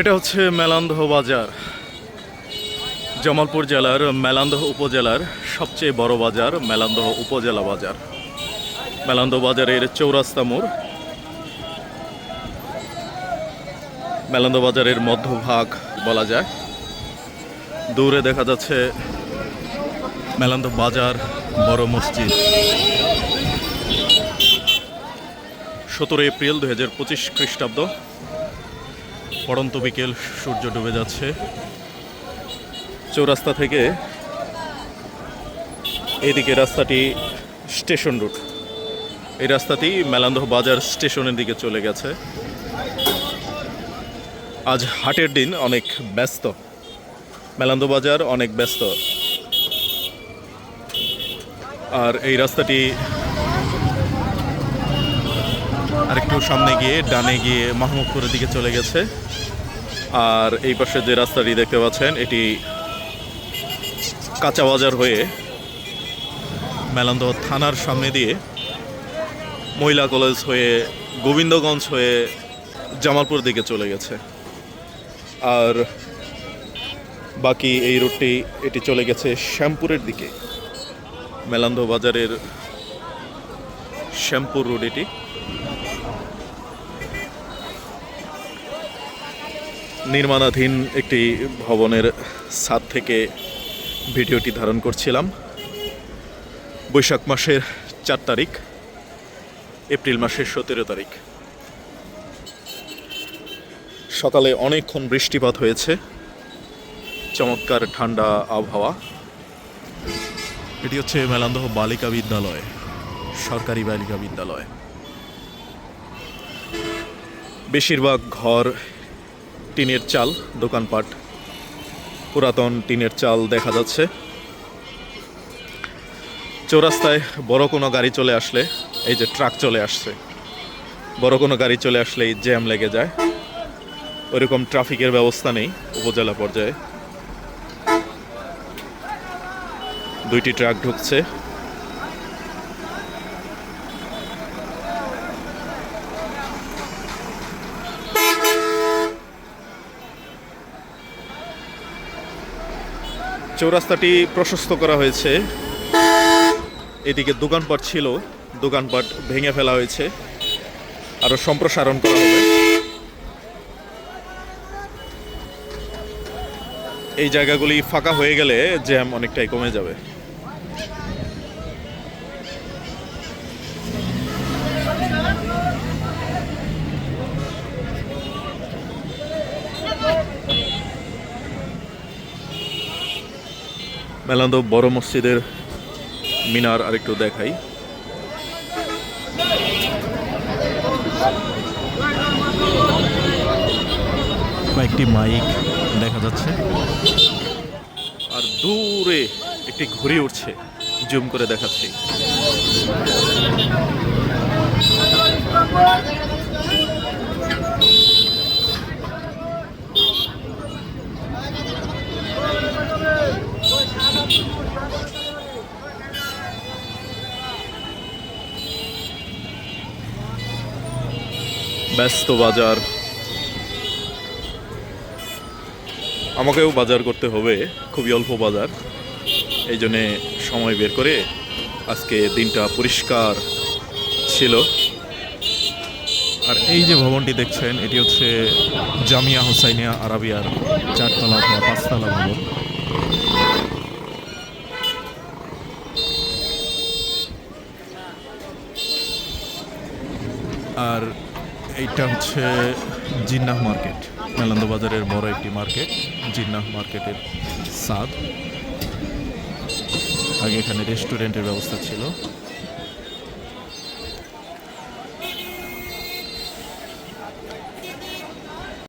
এটা হচ্ছে মেলান্দহ বাজার। জামালপুর জেলার মেলান্দহ উপজেলার সবচেয়ে বড় বাজার, মেলান্দহ উপজেলা বাজার। মেলান্দহ বাজারের চৌরাস্তা মোড়। মেলান্দহ বাজারের মধ্যভাগ বলা যায়। দূরে দেখা যাচ্ছে মেলান্দহ বাজার বড় মসজিদ। সতেরো এপ্রিল দু হাজার পঁচিশ খ্রিস্টাব্দ। পড়ন্ত বিকেল, সূর্য ডুবে যাচ্ছে। চৌরাস্তা থেকে এদিকে রাস্তাটি স্টেশন রুট। এই রাস্তাটি মেলান্দহ বাজার স্টেশনের দিকে চলে গেছে। আজ হাটের দিন অনেক ব্যস্ত। মেলান্দহ বাজার অনেক ব্যস্ত। আর এই রাস্তাটি আরেকটু সামনে গিয়ে, ডানে গিয়ে মাহমুদপুরের দিকে চলে গেছে। আর এই পাশে যে রাস্তাটি দেখতে পাচ্ছেন, এটি কাঁচা বাজার হয়ে মেলান্দহ থানার সামনে দিয়ে মহিলা কলেজ হয়ে, গোবিন্দগঞ্জ হয়ে জামালপুর দিকে চলে গেছে। আর বাকি এই রুটটি, এটি চলে গেছে শ্যামপুরের দিকে। মেলান্দহ বাজারের শ্যামপুর রোড এটি। নির্মাণাধীন একটি ভবনের ছাদ থেকে ভিডিওটি ধারণ করছিলাম। বৈশাখ মাসের চার তারিখ, এপ্রিল মাসের সতেরো তারিখ। সকালে অনেকক্ষণ বৃষ্টিপাত হয়েছে। চমৎকার ঠান্ডা আবহাওয়া। এটি হচ্ছে মেলান্দহ বালিকা বিদ্যালয়। সরকারি বালিকা বিদ্যালয়। বেশিরভাগ ঘর টিনের চাল, দোকানপাট। পুরাতন টিনের চাল দেখা যাচ্ছে। চৌরাস্তায় বড় কোনো গাড়ি চলে আসলে এই যে ট্রাক চলে আসছে। বড় কোনো গাড়ি চলে আসলেই জ্যাম লেগে যায়। ওইরকম ট্রাফিকের ব্যবস্থা নেই উপজেলা পর্যায়ে। দুইটি ট্রাক ঢুকছে। চৌরাস্তাটি প্রশস্ত করা হয়েছে। এদিকে দোকানপাট ছিল, দোকানপাট ভেঙে ফেলা হয়েছে, আরও সম্প্রসারণ করা হবে। এই জায়গাগুলি ফাঁকা হয়ে গেলে জ্যাম অনেকটাই কমে যাবে। মেলান্দ বড় মসজিদের মিনার আরেকটু দেখাই। কয়েকটি মাইক দেখা যাচ্ছে। আর দূরে একটি ঘুরে উঠছে, জুম করে দেখাচ্ছি। ব্যস্ত বাজার। আমাকেও বাজার করতে হবে, খুবই অল্প বাজার। এই জন্যে সময় বের করে আজকে দিনটা পরিষ্কার ছিল। আর এই যে ভবনটি দেখছেন, এটি হচ্ছে জামিয়া হোসাইনিয়া আরাবিয়ার চারতলা পাঁচতলা ভবন আর এইটা হচ্ছে জিন্নাহ মার্কেট মেলান্দ বাজারের বড় একটি মার্কেট, জিন্নাহ মার্কেটের সাদ। আগে এখানে রেস্টুরেন্টের ব্যবস্থা ছিল।